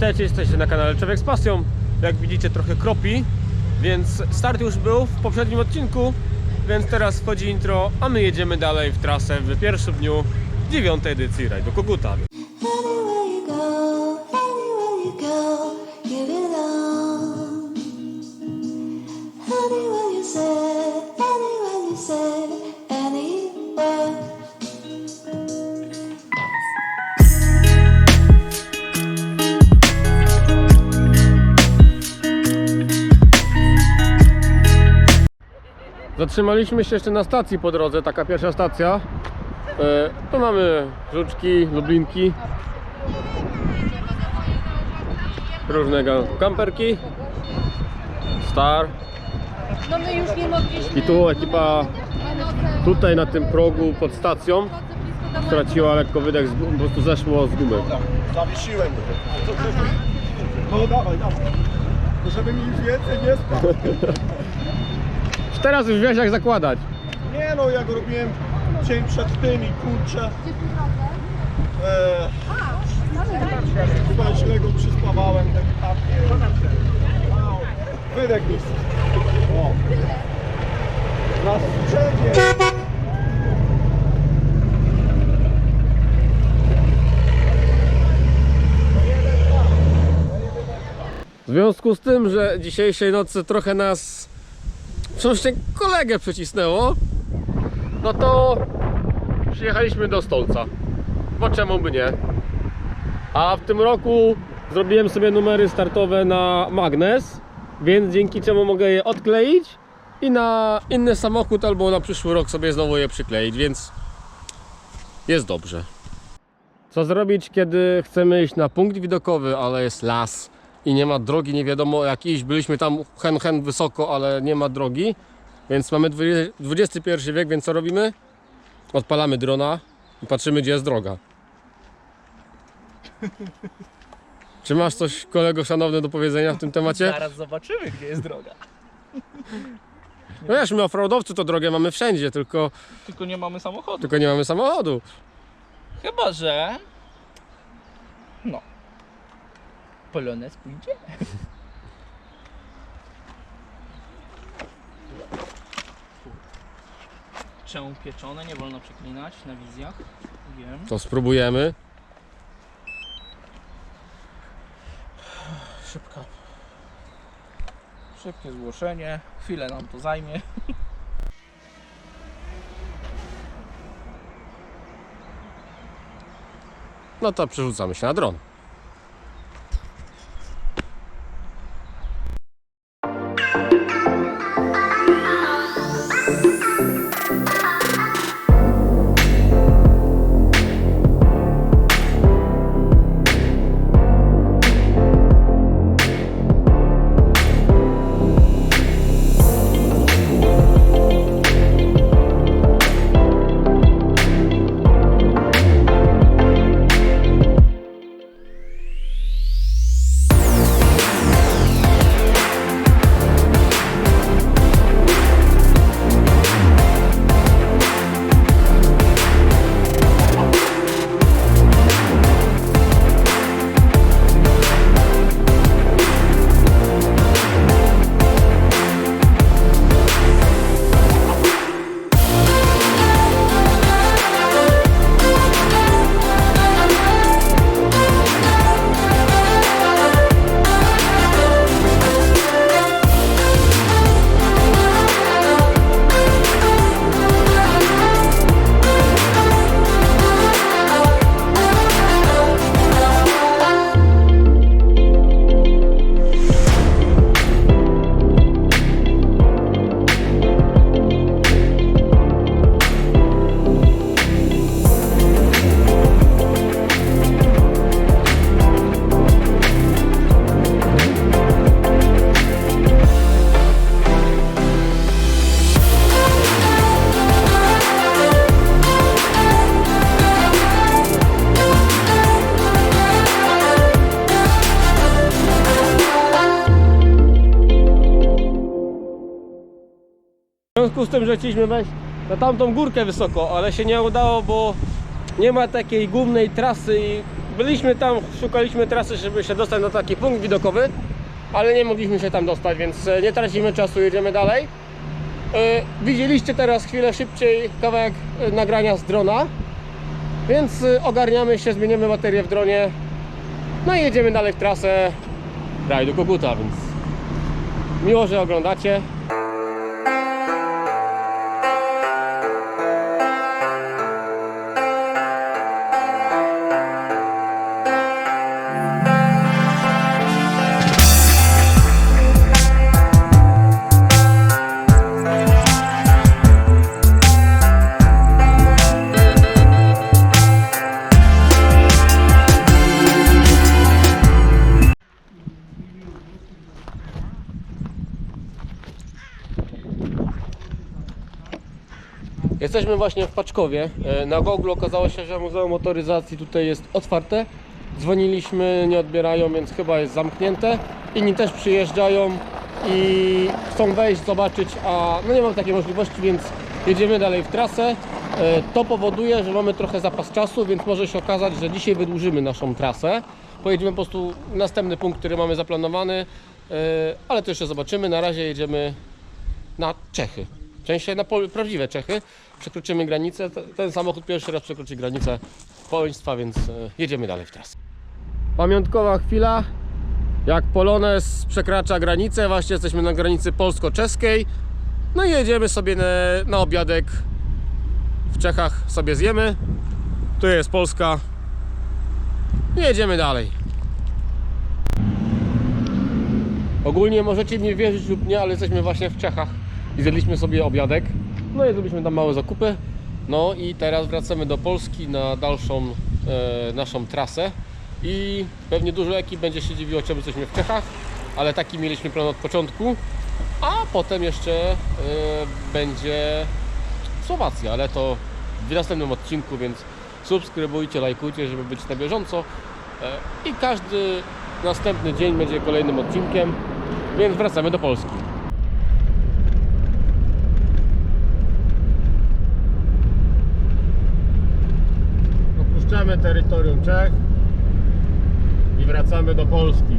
Witajcie, jesteście na kanale Człowiek z Pasją. Jak widzicie trochę kropi, więc start już był w poprzednim odcinku, więc teraz wchodzi intro, a my jedziemy dalej w trasę w pierwszym dniu dziewiątej edycji Rajdu Koguta. Zatrzymaliśmy się jeszcze na stacji po drodze, taka pierwsza stacja. E, tu mamy żuczki, lublinki. Różne ga- kamperki. Star. No my już nie mogliśmy. I tu ekipa tutaj na tym progu pod stacją straciła lekko wydech, po prostu zeszło z gumy. Zawiesiłem go. No dawaj, dawaj. To żeby mi już więcej nie spadł. Teraz już wiesz jak zakładać. Nie no, ja go robiłem dzień przed tym i kurczę. Eee, chyba źle go przyspawałem delikatnie. Wow. Wydech mi. O. Na sprzęcie. W związku z tym, że dzisiejszej nocy trochę nas przenośnie kolegę przycisnęło, no to przyjechaliśmy do Stolca. Bo czemu by nie? A w tym roku zrobiłem sobie numery startowe na magnes, więc dzięki czemu mogę je odkleić i na inny samochód albo na przyszły rok sobie znowu je przykleić, więc jest dobrze. Co zrobić, kiedy chcemy iść na punkt widokowy, ale jest las i nie ma drogi, nie wiadomo jak iść. Byliśmy tam hen hen wysoko, ale nie ma drogi. Więc mamy XXI wiek, więc co robimy? Odpalamy drona i patrzymy gdzie jest droga. Czy masz coś kolego szanowny do powiedzenia w tym temacie? Zaraz zobaczymy, gdzie jest droga. No wiesz, my offroadowcy to drogę mamy wszędzie, tylko, Tylko nie mamy samochodu. tylko nie mamy samochodu. Chyba, że... No. Polonez pójdzie. Czemu pieczone? Nie wolno przeklinać na wizjach. Wiem. To spróbujemy. Szybka. Szybkie zgłoszenie. Chwilę nam to zajmie. No to przerzucamy się na dron. Związku z tym, że chcieliśmy wejść na tamtą górkę wysoko, ale się nie udało, bo nie ma takiej głównej trasy i byliśmy tam, szukaliśmy trasy, żeby się dostać na taki punkt widokowy, ale nie mogliśmy się tam dostać, więc e, nie tracimy czasu, jedziemy dalej. E, Widzieliście teraz chwilę szybciej kawałek e, nagrania z drona, więc ogarniamy się, zmienimy baterię w dronie, no i jedziemy dalej w trasę rajdu Koguta, więc miło, że oglądacie. Jesteśmy właśnie w Paczkowie. E, Na Google okazało się, że Muzeum Motoryzacji tutaj jest otwarte. Dzwoniliśmy, nie odbierają, więc chyba jest zamknięte. Inni też przyjeżdżają i chcą wejść, zobaczyć, a no nie mam takiej możliwości, więc jedziemy dalej w trasę. E, To powoduje, że mamy trochę zapas czasu, więc może się okazać, że dzisiaj wydłużymy naszą trasę. Pojedziemy po prostu następny punkt, który mamy zaplanowany, e, ale to jeszcze zobaczymy. Na razie jedziemy na Czechy. Sensie na prawdziwe Czechy. Przekroczymy granicę. Ten samochód pierwszy raz przekroczy granicę państwa, więc e, jedziemy dalej w trasę. Pamiątkowa chwila. Jak Polones przekracza granicę, właśnie jesteśmy na granicy polsko-czeskiej. No i jedziemy sobie na, na obiadek w Czechach sobie zjemy. Tu jest Polska. Jedziemy dalej. Ogólnie możecie mi wierzyć lub nie, ale jesteśmy właśnie w Czechach i zjedliśmy sobie obiadek. No i zrobiliśmy tam małe zakupy. No i teraz wracamy do Polski na dalszą e, naszą trasę. I pewnie dużo ekip będzie się dziwiło, czemu jesteśmy w Czechach, ale taki mieliśmy plan od początku. A potem jeszcze e, będzie Słowacja, ale to w następnym odcinku, więc subskrybujcie, lajkujcie, żeby być na bieżąco. E, I każdy następny dzień będzie kolejnym odcinkiem, więc wracamy do Polski. Opuszczamy terytorium Czech i wracamy do Polski.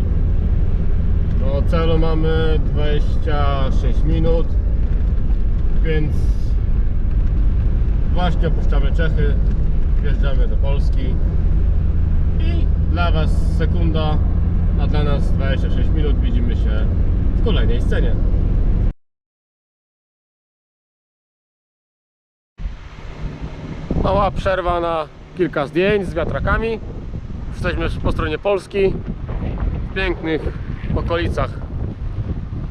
Do celu mamy 26 minut, więc właśnie opuszczamy Czechy, wjeżdżamy do Polski i dla Was sekunda, a dla nas 26 minut. Widzimy się w kolejnej scenie. Mała przerwa na kilka zdjęć z wiatrakami. Jesteśmy już po stronie Polski, w pięknych okolicach,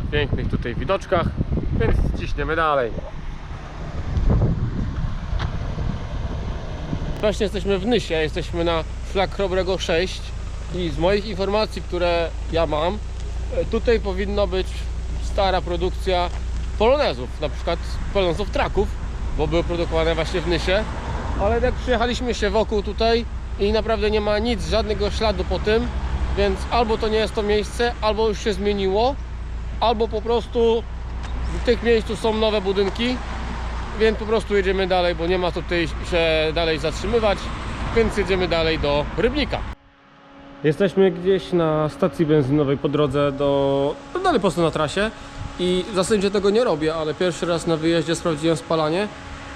w pięknych tutaj widoczkach, więc ciśniemy dalej. Właśnie jesteśmy w Nysie, jesteśmy na Szlak Chrobrego 6 i z moich informacji, które ja mam, e, tutaj powinno być stara produkcja polonezów, na przykład polonezów traków, bo były produkowane właśnie w Nysie, ale jak przyjechaliśmy się wokół tutaj i naprawdę nie ma nic, żadnego śladu po tym, więc albo to nie jest to miejsce, albo już się zmieniło, albo po prostu w tych miejscu są nowe budynki, więc po prostu jedziemy dalej, bo nie ma tutaj się dalej zatrzymywać, więc jedziemy dalej do Rybnika. Jesteśmy gdzieś na stacji benzynowej po drodze do... no dalej po prostu na trasie i w zasadzie tego nie robię, ale pierwszy raz na wyjeździe sprawdziłem spalanie,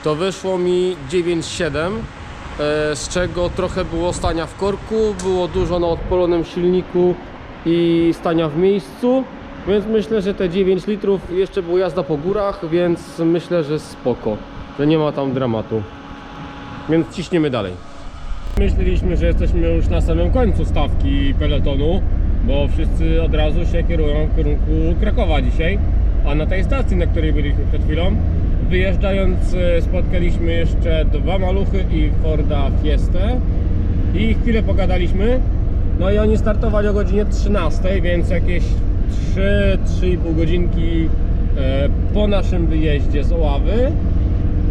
to wyszło mi 9,7 e, z czego trochę było stania w korku, było dużo na odpalonym silniku i stania w miejscu, więc myślę, że te 9 litrów jeszcze było jazda po górach, więc myślę, że spoko, że nie ma tam dramatu. Więc ciśniemy dalej. Myśleliśmy, że jesteśmy już na samym końcu stawki peletonu, bo wszyscy od razu się kierują w kierunku Krakowa dzisiaj. A na tej stacji, na której byliśmy przed chwilą, wyjeżdżając e, spotkaliśmy jeszcze dwa maluchy i Forda Fiestę i chwilę pogadaliśmy. No i oni startowali o godzinie 13, więc jakieś 3-3,5 godzinki e, po naszym wyjeździe z Oławy.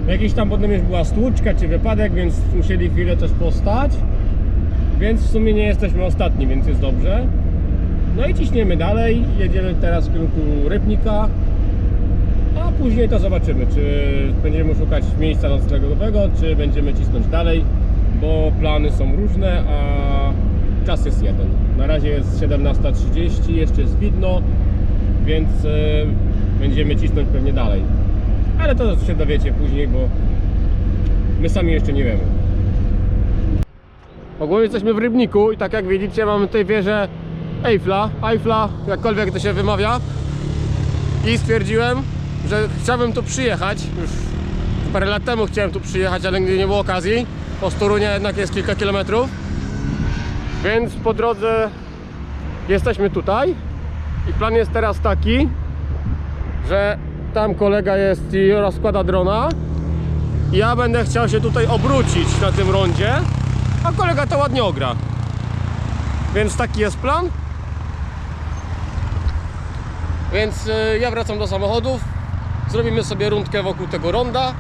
Jakiś tam potem już była stłuczka czy wypadek, więc musieli chwilę też postać. Więc w sumie nie jesteśmy ostatni, więc jest dobrze. No i ciśniemy dalej. Jedziemy teraz w kierunku Rybnika. A później to zobaczymy, czy będziemy szukać miejsca noclegowego, czy będziemy cisnąć dalej, bo plany są różne, a czas jest jeden. Na razie jest 17.30, jeszcze jest widno, więc e, będziemy cisnąć pewnie dalej. Ale to się dowiecie później, bo my sami jeszcze nie wiemy. Ogólnie jesteśmy w Rybniku i tak jak widzicie mamy tutaj wieżę Eiffla, Eiffla, jakkolwiek to się wymawia. I stwierdziłem, że chciałbym tu przyjechać. Już parę lat temu chciałem tu przyjechać, ale nigdy nie było okazji. Po Torunia jednak jest kilka kilometrów. Więc po drodze jesteśmy tutaj. I plan jest teraz taki, że tam kolega jest i rozkłada drona. Ja będę chciał się tutaj obrócić na tym rondzie, a kolega to ładnie ogra. Więc taki jest plan. Więc y, ja wracam do samochodów. Zrobimy sobie rundkę wokół tego ronda.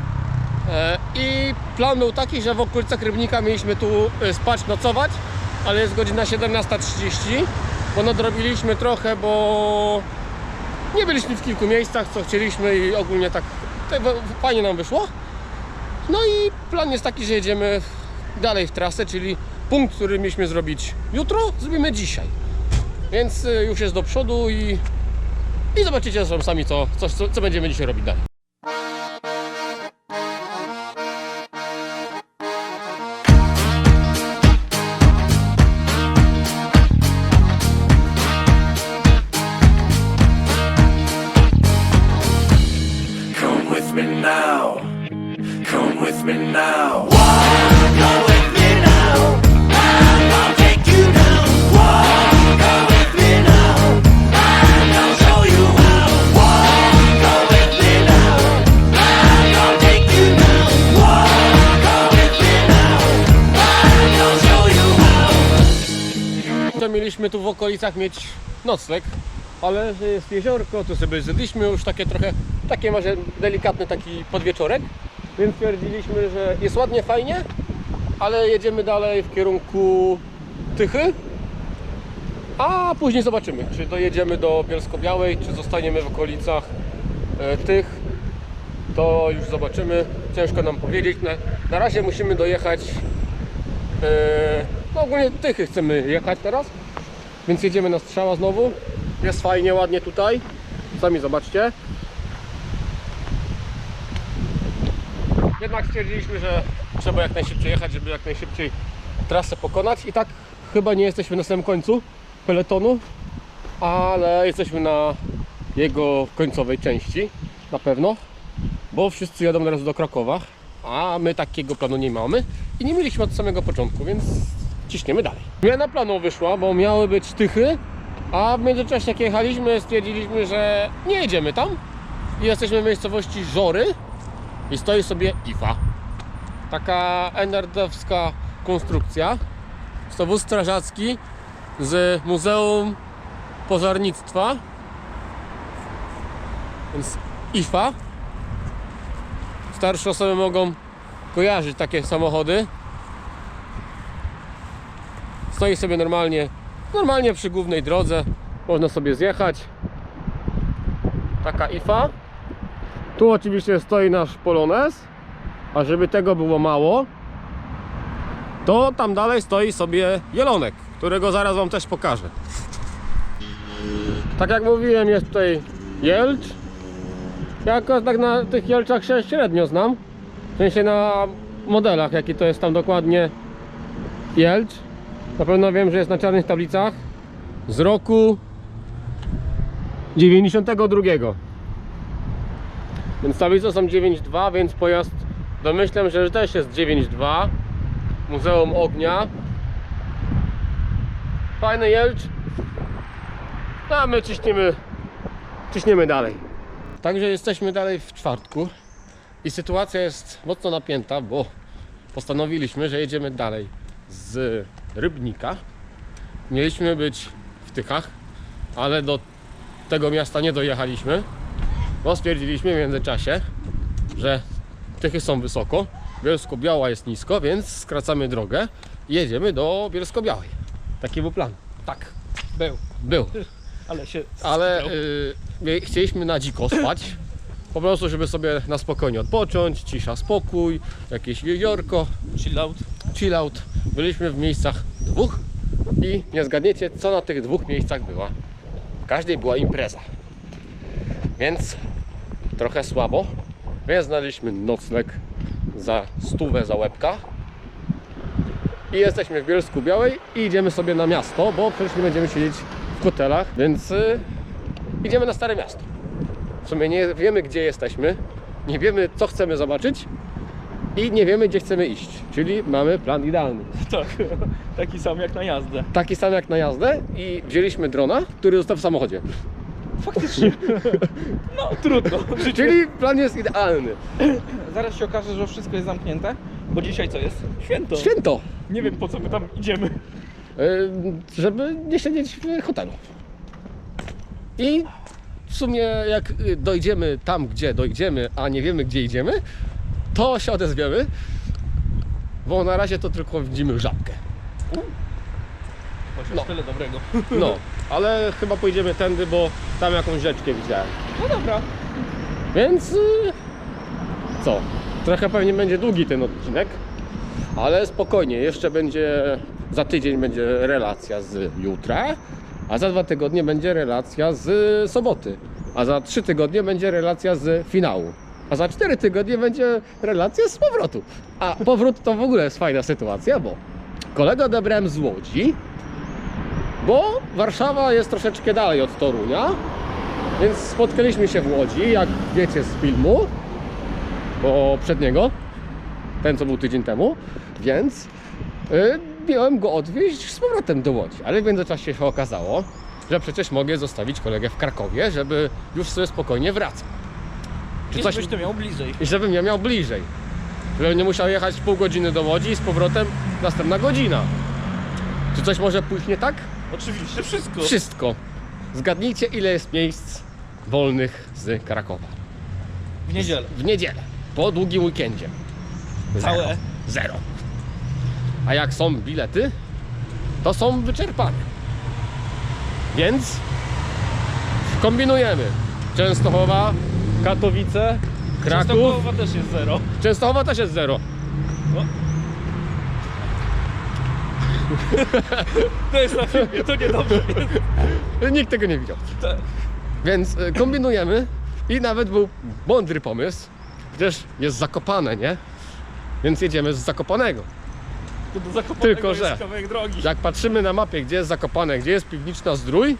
E, I plan był taki, że w okolicach Rybnika mieliśmy tu y, spać, nocować, ale jest godzina 17.30, bo nadrobiliśmy trochę, bo nie byliśmy w kilku miejscach, co chcieliśmy i ogólnie tak, tak fajnie nam wyszło. No i plan jest taki, że jedziemy dalej w trasę, czyli punkt, który mieliśmy zrobić jutro, zrobimy dzisiaj. Więc y, już jest do przodu i, i zobaczycie sami, co, co, co będziemy dzisiaj robić dalej. Mieliśmy tu w okolicach mieć nocleg, ale jest jeziorko, to sobie zjedliśmy już takie trochę, takie może delikatny taki podwieczorek, więc stwierdziliśmy, że jest ładnie, fajnie, ale jedziemy dalej w kierunku Tychy, a później zobaczymy, czy dojedziemy do Bielsko-Białej, czy zostaniemy w okolicach e, tych, to już zobaczymy, ciężko nam powiedzieć, na, na razie musimy dojechać Eee, no ogólnie Tychy chcemy jechać teraz, więc jedziemy na strzała znowu. Jest fajnie, ładnie tutaj. Sami zobaczcie. Jednak stwierdziliśmy, że trzeba jak najszybciej jechać, żeby jak najszybciej trasę pokonać. I tak chyba nie jesteśmy na samym końcu peletonu, ale jesteśmy na jego końcowej części na pewno, bo wszyscy jadą teraz do Krakowa, a my takiego planu nie mamy i nie mieliśmy od samego początku, więc ciśniemy dalej. Zmiana planu wyszła, bo miały być Tychy, a w międzyczasie jak jechaliśmy stwierdziliśmy, że nie jedziemy tam jesteśmy w miejscowości Żory i stoi sobie IFA. Taka enerdowska konstrukcja. Jest strażacki z Muzeum Pożarnictwa. Więc IFA. Starsze osoby mogą kojarzyć takie samochody. Stoi sobie normalnie, normalnie przy głównej drodze. Można sobie zjechać. Taka IFA. Tu oczywiście stoi nasz Polones. A żeby tego było mało, to tam dalej stoi sobie Jelonek, którego zaraz Wam też pokażę. Tak jak mówiłem, jest tutaj Jelcz. Ja tak na tych Jelczach się średnio znam. W sensie na modelach, jaki to jest tam dokładnie Jelcz. Na pewno wiem, że jest na czarnych tablicach z roku 92. Więc tablice są 9.2, więc pojazd domyślam, że też jest 9.2. Muzeum Ognia. Fajny Jelcz. No, A my ciśniemy, ciśniemy dalej. Także jesteśmy dalej w czwartku i sytuacja jest mocno napięta, bo postanowiliśmy, że jedziemy dalej z Rybnika. Mieliśmy być w Tychach, ale do tego miasta nie dojechaliśmy, bo stwierdziliśmy w międzyczasie, że Tychy są wysoko, Bielsko-Biała jest nisko, więc skracamy drogę i jedziemy do Bielsko-Białej. Taki był plan. Tak, był, Był. ale się Ale y, chcieliśmy na dziko spać. Po prostu, żeby sobie na spokojnie odpocząć, cisza, spokój, jakieś jeziorko, chill out. chill out. Byliśmy w miejscach dwóch, I nie zgadniecie, co na tych dwóch miejscach była. W każdej była impreza. Więc trochę słabo. Więc znaleźliśmy nocleg za stówę za łebka. I jesteśmy w Bielsku Białej i idziemy sobie na miasto, bo przecież nie będziemy siedzieć w hotelach, więc y, idziemy na Stare Miasto. W sumie nie wiemy, gdzie jesteśmy, nie wiemy, co chcemy zobaczyć i nie wiemy, gdzie chcemy iść. Czyli mamy plan idealny. Tak, taki sam jak na jazdę. Taki sam jak na jazdę i wzięliśmy drona, który został w samochodzie. Faktycznie. No trudno. Czyli plan jest idealny. Zaraz się okaże, że wszystko jest zamknięte, bo dzisiaj co jest? Święto. Święto! Nie wiem po co my tam idziemy. żeby nie siedzieć w hotelu. I w sumie jak dojdziemy tam, gdzie dojdziemy, a nie wiemy, gdzie idziemy, to się odezwiemy, bo na razie to tylko widzimy żabkę. Chociaż No. tyle dobrego. No, ale chyba pojedziemy tędy, bo tam jakąś rzeczkę widziałem. No dobra. Więc y, co? Trochę pewnie będzie długi ten odcinek, ale spokojnie, jeszcze będzie za tydzień będzie relacja z jutra, a za dwa tygodnie będzie relacja z soboty, a za trzy tygodnie będzie relacja z finału. A za cztery tygodnie będzie relacja z powrotu. A powrót to w ogóle jest fajna sytuacja, bo kolegę odebrałem z Łodzi, bo Warszawa jest troszeczkę dalej od Torunia, więc spotkaliśmy się w Łodzi, jak wiecie z filmu poprzedniego, ten co był tydzień temu, więc y, miałem go odwieźć z powrotem do Łodzi, ale w międzyczasie się okazało, że przecież mogę zostawić kolegę w Krakowie, żeby już sobie spokojnie wracał. Czy I coś, żebyś to miał bliżej. I żebym ja miał bliżej. Żebym nie musiał jechać pół godziny do Łodzi i z powrotem następna godzina. Czy coś może pójść nie tak? Oczywiście, wszystko. Wszystko. Zgadnijcie, ile jest miejsc wolnych z Krakowa. W niedzielę. W niedzielę, po długim weekendzie. Zero. Całe. Zero. A jak są bilety, to są wyczerpane. Więc kombinujemy. Częstochowa, Katowice, Kraków. Częstochowa też jest zero. Częstochowa też jest zero. To jest na filmie, to niedobrze. Nikt tego nie widział. Tak. Więc y, kombinujemy i nawet był mądry pomysł, gdyż jest zakopane, nie? Więc jedziemy z Zakopanego. To do Zakopanego Tylko, jest że- kawałek drogi. Jak patrzymy na mapie, gdzie jest Zakopane, gdzie jest Piwniczna Zdrój,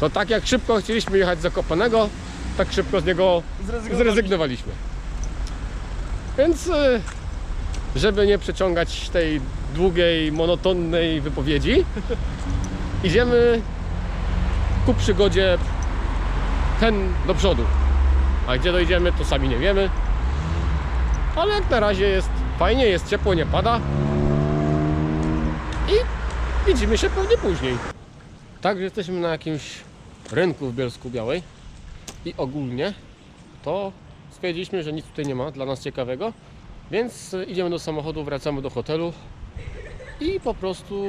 to tak jak szybko chcieliśmy jechać z Zakopanego, tak szybko z niego Zrezygnowaliśmy. zrezygnowaliśmy. Więc y, żeby nie przeciągać tej długiej, monotonnej wypowiedzi, idziemy ku przygodzie ten do przodu. A gdzie dojdziemy, to sami nie wiemy. Ale jak na razie jest fajnie, jest ciepło, nie pada. I widzimy się pewnie później. Także jesteśmy na jakimś rynku w Bielsku Białej i ogólnie to stwierdziliśmy, że nic tutaj nie ma dla nas ciekawego, więc idziemy do samochodu, wracamy do hotelu i po prostu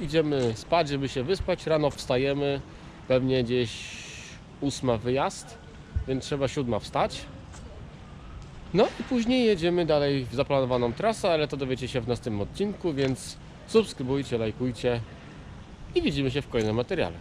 idziemy spać, żeby się wyspać. Rano wstajemy, pewnie gdzieś ósma wyjazd, więc trzeba siódma wstać. No i później jedziemy dalej w zaplanowaną trasę, ale to dowiecie się w następnym odcinku, więc subskrybujcie, lajkujcie i widzimy się w kolejnym materiale.